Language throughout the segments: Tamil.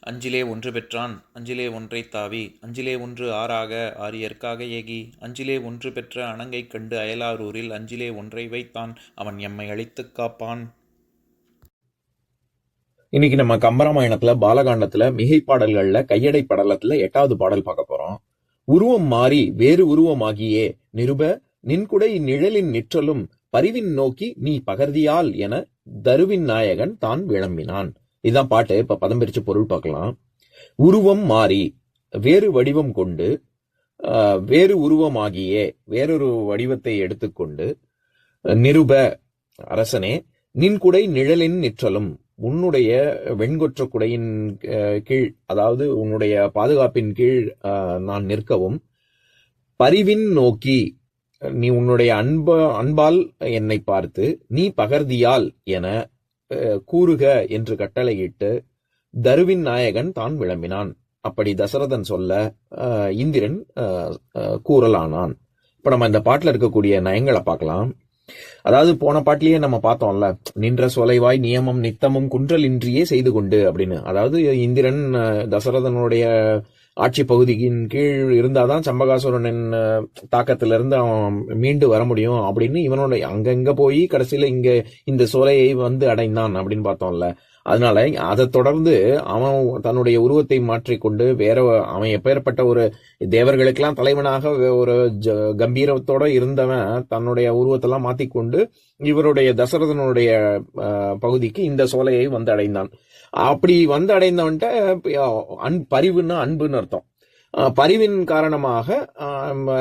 அஞ்சிலே ஒன்று பெற்றான் அஞ்சிலே ஒன்றை தாவி அஞ்சிலே ஒன்று ஆறாக ஆரியற்காக ஏகி அஞ்சிலே ஒன்று பெற்ற அணங்கை கண்டு அயலாரூரில் அஞ்சிலே ஒன்றை வைத்தான் அவன் எம்மை அழித்துக் காப்பான். இன்னைக்கு நம்ம கம்பராமாயணத்துல பாலகாண்டத்துல மிகை பாடல்கள்ல கையடை படலத்துல எட்டாவது பாடல் பார்க்க போறோம். உருவம் மாறி வேறு உருவமாகியே நிருப நின்குடை நிழலின் நிற்றலும் பரிவின் நோக்கி நீ பகர்தியால் என தருவின் நாயகன் தான் விளம்பினான். இதுதான் பாட்டு. இப்ப பதம் பிரிச்சு பொருள் பார்க்கலாம். உருவம் மாறி வேறு வடிவம் கொண்டு வேறு உருவமாகியே வேறொரு வடிவத்தை எடுத்துக்கொண்டு நிருப அரசனே நின் குடை நிழலின் நிற்றலும் உன்னுடைய வெண்கொற்ற குடையின் கீழ் அதாவது உன்னுடைய பாதுகாப்பின் கீழ் நான் நிற்கவும் பரிவின் நோக்கி நீ உன்னுடைய அன்ப அன்பால் என்னை பார்த்து நீ பகர்தியால் என கூறுக என்று கட்டளையிட்டு தருவின் நாயகன் தான் விளம்பினான். அப்படி தசரதன் சொல்ல இந்திரன் கூறலானான். இப்ப நம்ம இந்த பாட்டுல இருக்கக்கூடிய நயங்களை பார்க்கலாம். அதாவது போன பாட்டிலேயே நம்ம பார்த்தோம்ல நின்ற சொலைவாய் நியமம் நித்தமும் குன்றலின்றியே செய்து கொண்டு அப்படின்னு. அதாவது இந்திரன் தசரதனுடைய ஆட்சி பகுதியின் கீழ் இருந்தாதான் சம்பகாசுரனின் தாக்கத்திலிருந்து அவன் மீண்டு வர முடியும் அப்படின்னு இவனோட அங்கங்க போய் கடைசியில இங்க இந்த சோலையை வந்து அடைந்தான் அப்படின்னு பார்த்தோம்ல. அதனால அதை தொடர்ந்து அவன் தன்னுடைய உருவத்தை மாற்றிக்கொண்டு வேற அவன் எப்பேற்பட்ட ஒரு தேவர்களுக்கெல்லாம் தலைவனாக ஒரு ஜ- கம்பீரத்தோட இருந்தவன் தன்னுடைய உருவத்தெல்லாம் மாத்திக்கொண்டு இவருடைய தசரதனுடைய பகுதிக்கு இந்த சோலையை வந்து அடைந்தான் அப்படி வந்து அடைந்தவன்ட்ட அன் பரிவுன்னா அன்புன்னு அர்த்தம். பரிவின் காரணமாக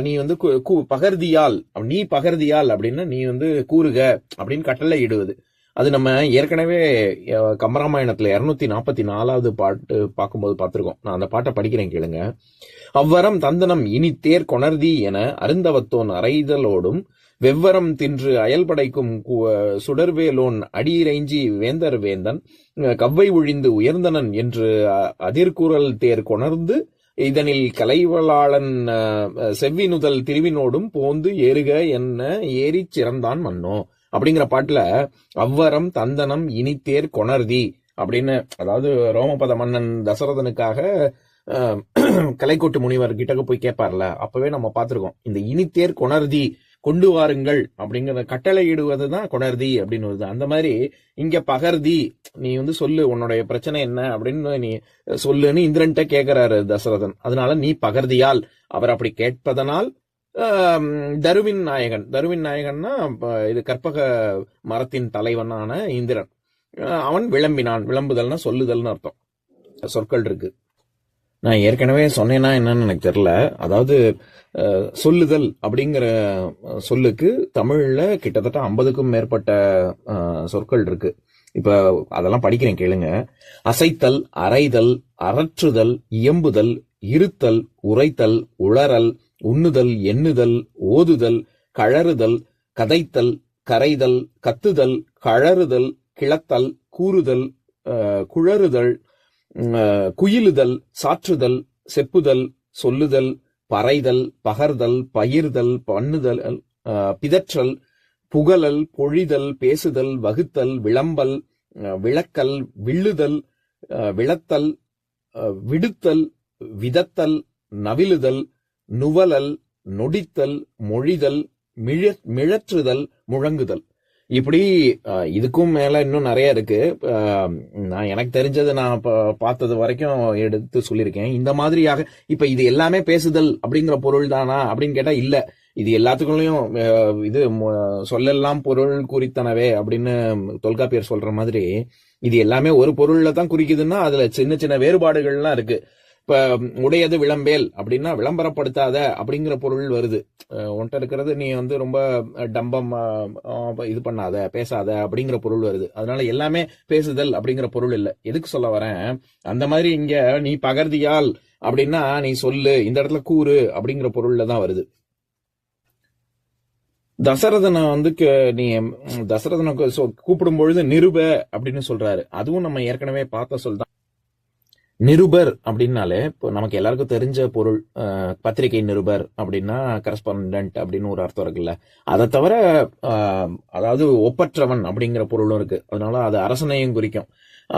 நீ வந்து கு- பகர்தியால் நீ பகர்தியால் அப்படின்னு நீ வந்து கூறுக அப்படின்னு கட்டளை இடுவது. அது நம்ம ஏற்கனவே கம்பராமாயணத்தில் இரநூத்தி நாற்பத்தி நாலாவது பாட்டு பார்க்கும்போது பார்த்துருக்கோம். நான் அந்த பாட்டை படிக்கிறேன் கேளுங்க. அவ்வரம் தந்தனம் இனி தேர் கொணர்தி என அருந்தவத்தோன் அறைதலோடும் வெவ்வரம் தின்று அயல்படைக்கும் கு- சுடர்வேலோன் அடியிறைஞ்சி வேந்தர் வேந்தன் கவ்வை ஒழிந்து உயர்ந்தனன் என்று அதிர்குரல் தேர் கொணர்ந்து இதனில் கலைவளாளன் செவ்வினுதல் திருவினோடும் போந்து ஏறுக என்ன ஏறிச் சிறந்தான் மன்னோ. அப்படிங்கிற பாட்டுல அவ்வரம் தந்தனம் இனித்தேர் கொணர்தி அப்படின்னு அதாவது ரோமபத மன்னன் தசரதனுக்காக கலைக்கோட்டு முனிவர் கிட்டக்கு போய் கேட்பார்ல. அப்பவே நம்ம பார்த்துருக்கோம். இந்த இனித்தேர் கொணர்தி கொண்டு வாருங்கள் அப்படிங்கிற கட்டளை இடுவதுதான் கொணர்தி அப்படின்னு வருது அந்த மாதிரி இங்க பகர்தி நீ வந்து சொல்லு உன்னுடைய பிரச்சனை என்ன? அப்படின்னு நீ சொல்லுன்னு இந்திரன்ட்ட கேட்கிறாரு தசரதன். அதனால நீ பகர்தியால். அவர் அப்படி கேட்பதனால் தருவின் நாயகன். தருவின் நாயகன்னா இது கற்பக மரத்தின் தலைவனான இந்திரன். அவன் விளம்பினான். விளம்புதல்னா சொல்லுதல்னு அர்த்தம். சொற்கள் இருக்கு. நான் ஏற்கனவே சொன்னேன்னா என்னன்னு எனக்கு தெரியல. அதாவது சொல்லுதல் அப்படிங்கிற சொல்லுக்கு தமிழில் கிட்டத்தட்ட ஐம்பதுக்கும் மேற்பட்ட சொற்கள் இருக்கு. இப்போ அதெல்லாம் படிக்கிறேன் கேளுங்க. அசைத்தல் அரைதல் அரற்றுதல் இயம்புதல் இருத்தல் உரைத்தல் உளறல் உண்ணுதல் எண்ணுதல் ஓதுதல் கழறுதல் கதைத்தல் கரைதல் கத்துதல் கழறுதல் கிளத்தல் கூறுதல் குழறுதல் குயிலுதல் சாற்றுதல் செப்புதல் சொல்லுதல் பறைதல் பகர்தல் பகிர்தல் பண்ணுதல் பிதற்றல் புகழல் பொழிதல் பேசுதல் வகுத்தல் விளம்பல் விளக்கல் வில்லுதல் விளத்தல் விடுத்தல் விதத்தல் நவிலுதல் நுவலல் நொடித்தல் மொழிதல் மிழ மிழற்றுதல் முழங்குதல். இப்படி இதுக்கும் மேல இன்னும் நிறைய இருக்கு. நான் எனக்கு தெரிஞ்சது நான் ப- பார்த்தது வரைக்கும் எடுத்து சொல்லியிருக்கேன். இந்த மாதிரியாக இப்ப இது எல்லாமே பேசுதல் அப்படிங்கிற பொருள் தானா அப்படின்னு கேட்டா இல்ல. இது எல்லாத்துக்குள்ளயும் இது சொல்லெல்லாம் பொருள் குறித்தனவே அப்படின்னு தொல்காப்பியர் சொல்ற மாதிரி இது எல்லாமே ஒரு பொருள்ல தான் குறிக்குதுன்னா அதுல சின்ன சின்ன வேறுபாடுகள்லாம் இருக்கு. உடையது விளம்பேல் அப்படின்னா விளம்பரப்படுத்தாத அப்படிங்கிற பொருள் வருது. அஹ் உன்கிட்ட இருக்கிறது நீ வந்து ரொம்ப டம்பம் இது பண்ணாத பேசாத அப்படிங்கிற பொருள் வருது. அதனால எல்லாமே பேசுதல் அப்படிங்கிற பொருள் இல்லை. எதுக்கு சொல்ல வரேன்? அந்த மாதிரி இங்க நீ பகர்தியால் அப்படின்னா நீ சொல்லு இந்த இடத்துல கூறு அப்படிங்கிற பொருள்ல தான் வருது. தசரதனை வந்து க- நீ தசரதனை சொ- கூப்பிடும் பொழுது நிருப அப்படின்னு சொல்றாரு. அதுவும் நம்ம ஏற்கனவே பார்த்த சொல்தான் நிருபர் அப்படின்னாலே இப்போ நமக்கு எல்லாருக்கும் தெரிஞ்ச பொருள் பத்திரிகை நிருபர் அப்படின்னா கரஸ்பாண்டன்ட் அப்படின்னு ஒரு அர்த்தம் இருக்குல்ல. அதை தவிர அதாவது ஒப்பற்றவன் அப்படிங்கிற பொருளும் இருக்கு. அதனால அது அரசனையும் குறிக்கும்.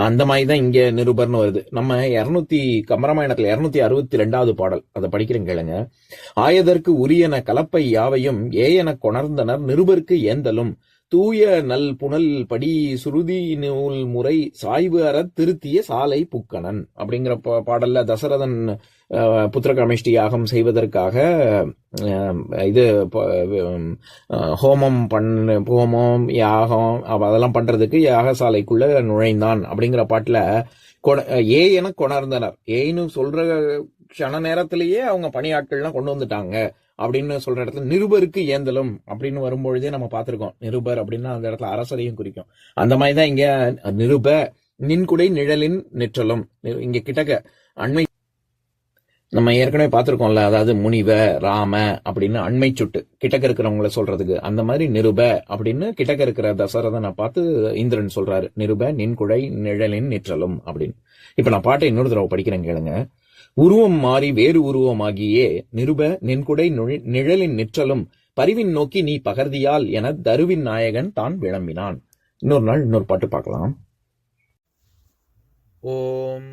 அந்த மாதிரி தான் இங்கே நிருபர்னு வருது. நம்ம இரநூத்தி கம்பராமாயணத்துல இரநூத்தி அறுபத்தி ரெண்டாவது பாடல் அதை படிக்கிறேன் கேளுங்க. ஆயதற்கு உரியன கலப்பை யாவையும் ஏயன கொணர்ந்தனர் நிருபருக்கு ஏந்தலும். தூய நல் புனல் படி சுருதி நூல் முறை சாய்வு அற திருத்திய சாலை புக்கணன். அப்படிங்கிற பாடல்ல தசரதன் புத்திர கமிஷ்டி யாகம் செய்வதற்காக இது ஹோமம் பண்ண ஹோமம் யாகம் அதெல்லாம் பண்றதுக்கு யாகசாலைக்குள்ள நுழைந்தான். அப்படிங்கிற பாட்டுல ஏ என கொணர்ந்தனர். ஏன்னு சொல்ற க்ஷண நேரத்திலேயே அவங்க பணியாட்கள்லாம் கொண்டு வந்துட்டாங்க அப்படின்னு சொல்ற இடத்துல நிருபருக்கு ஏந்தலும் அப்படின்னு வரும்பொழுதே நம்ம பார்த்திருக்கோம். நிருபர் அப்படின்னா அந்த இடத்துல அரசரையும் குறிக்கும். அந்த மாதிரி தான் இங்க நிருப நின்குடை நிழலின் நெற்றலும். இங்க கிட்டக்க அண்மை நம்ம ஏற்கனவே பார்த்துருக்கோம்ல அதாவது முனிவ ராம அப்படின்னு அண்மை சுட்டு கிட்டக்க இருக்கிறவங்கள சொல்றதுக்கு. அந்த மாதிரி நிருப அப்படின்னு கிட்டக்க இருக்கிற தசரதனை பார்த்து இந்திரன் சொல்றாரு. நிருப நின்குடை நிழலின் நிற்றலும் அப்படின்னு. இப்ப நான் பாட்டை இன்னொரு தடவை படிக்கிறேன் கேளுங்க. உருவம் மாறி வேறு உருவமாகியே நிருப நின்குடை நிழலின் நிற்றலும் பரிவின் நோக்கி நீ பகர்தியால் என தருவின் நாயகன் தான் விளம்பினான். இன்னொரு நாள் இன்னொரு பாட்டு பார்க்கலாம். ஓம்